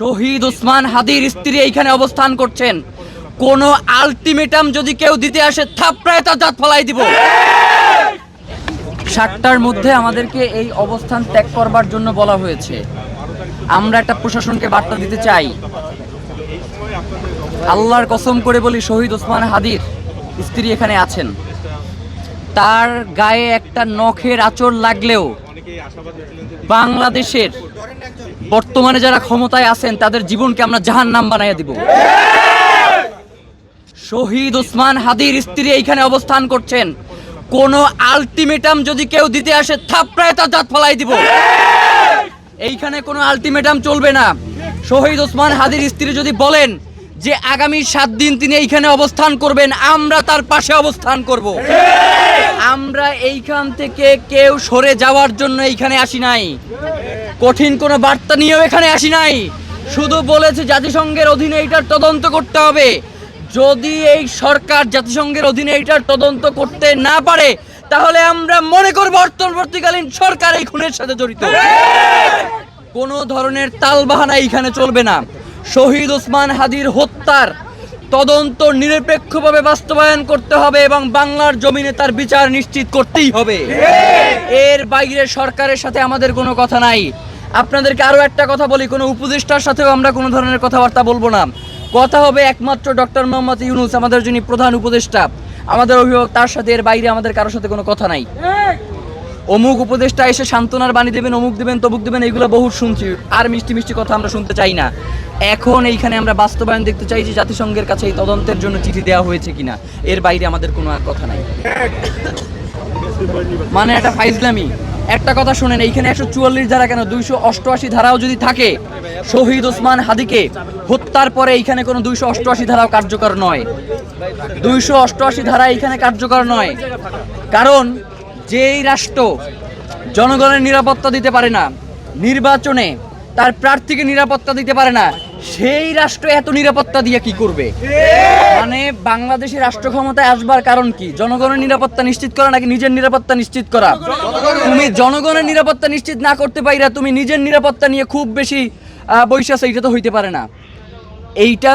শহীদ ওসমান হাদির স্ত্রী এইখানে অবস্থান করছেন। কোন আলটিমেটাম যদি কেউ দিতে আসে, থাপড়ায় তার দাঁত ফলাই দিব। সাতটার মধ্যে আমাদেরকে এই অবস্থান ত্যাগ করবার জন্য বলা হয়েছে। আমরা একটা প্রশাসনকে বার্তা দিতে চাই। আল্লাহর কসম করে বলি, শহীদ ওসমান হাদির স্ত্রী এখানে আছেন। তার গায়ে একটা নখের আচর লাগলেও বাংলাদেশের বর্তমানে যারা ক্ষমতায় আছেন, তাদের জীবনকে আমরা জাহান নাম বানাইয়া দিব। শহীদ ওসমান হাদির স্ত্রী এইখানে অবস্থান করছেন। কোন আলটিমেটাম যদি কেউ দিতে আসে, থাপড়ায় তার দাঁত ফলাই দিব। এইখানে কোনো আলটিমেটাম চলবে না। শহীদ ওসমান হাদির স্ত্রী যদি বলেন যে, আগামী সাত দিন তিনি এইখানে অবস্থান করবেন, আমরা তার পাশে অবস্থান করব। আমরা এইখান থেকে কেউ সরে যাওয়ার জন্য এইখানে আসি নাই। কঠিন কোনো বার্তা নিয়েও এখানে আসি নাই। শুধু বলেছে জাতিসংঘের অধীনে এইটার তদন্ত করতে হবে। যদি এই সরকার জাতিসংঘের অধীনে এইটার তদন্ত করতে না পারে, তাহলে আমরা মনে করব অন্তর্বর্তীকালীন সরকার এই খুনের সাথে জড়িত। কোনো ধরনের তালবাহানা এইখানে চলবে না। শহীদ ওসমান হাদির হত্যার তদন্ত নিরপেক্ষভাবে বাস্তবায়ন করতে হবে এবং বাংলার জমিনে তার বিচার নিশ্চিত করতেই হবে। এর বাইরে সরকারের সাথে আমাদের কোনো কথা নাই। আপনাদেরকে আরও একটা কথা বলি, কোনো উপদেষ্টার সাথেও আমরা কোনো ধরনের কথাবার্তা বলব না। কথা হবে একমাত্র ডক্টর মোহাম্মদ ইউনুস, আমাদের যিনি প্রধান উপদেষ্টা। আমাদের অভিভাবক, তার সাথে এর বাইরে আমাদের কারোর সাথে কোনো কথা নাই। অমুক উপদেষ্টা এসে সান্ত্বনার বাণী দেবেন, অমুক দেবেন, তমুক দেবেন, এইগুলো বহুত শুনছি। আর মিষ্টি মিষ্টি কথা আমরা শুনতে চাই না। এখন এইখানে আমরা বাস্তবায়ন দেখতে চাই যে জাতিসংঘের কাছে এই তদন্তের জন্য চিঠি দেওয়া হয়েছে কিনা। এর বাইরে আমাদের কোনো আর কথা নাই। মানে একটা ফাইজলামি। একটা কথা শোনেন, এইখানে একশো চুয়াল্লিশ ধারা কেন? দুইশো অষ্টআশি ধারাও যদি থাকে, শহীদ ওসমান হাদিকে হত্যার পরে এইখানে কোনো দুইশো অষ্টআশি ধারাও কার্যকর নয়। দুইশো অষ্টআশি ধারা এইখানে কার্যকর নয়। কারণ যেই রাষ্ট্র জনগণের নিরাপত্তা দিতে পারে না, নির্বাচনে তার প্রার্থীকে নিরাপত্তা দিতে পারে না সেই রাষ্ট্র এত নিরাপত্তা দিয়ে কি করবে? মানে বাংলাদেশের রাষ্ট্র ক্ষমতায় আসবার কারণ কি? জনগণের নিরাপত্তা নিশ্চিত করা নাকি নিজের নিরাপত্তা নিশ্চিত করা? তুমি জনগণের নিরাপত্তা নিশ্চিত না করতে পাইরা তুমি নিজের নিরাপত্তা নিয়ে খুব বেশি বৈশাখ এইটা তো হইতে পারে না। এইটা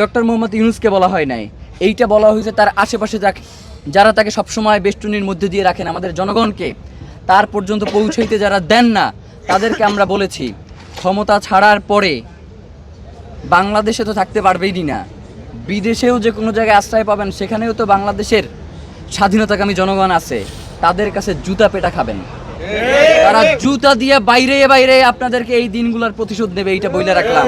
ডক্টর মোহাম্মদ ইউনুসকে বলা হয় নাই। এইটা বলা হয়েছে তার আশেপাশে যাক, যারা তাকে সবসময় বেষ্টনীর মধ্যে দিয়ে রাখেন আমাদের জনগণকে, তার পর্যন্ত পৌঁছাইতে যারা দেন না, তাদেরকে আমরা বলেছি, ক্ষমতা ছাড়ার পরে বাংলাদেশে তো থাকতে পারবেই না। বিদেশেও যে কোনো জায়গায় আশ্রয় পাবেন, সেখানেও তো বাংলাদেশের স্বাধীনতাকামী জনগণ আছে। তাদের কাছে জুতা পেটা খাবেন। তারা জুতা দিয়ে বাইরে বাইরে আপনাদেরকে এই দিনগুলোর প্রতিশোধ নেবে, এইটা বইলে রাখলাম।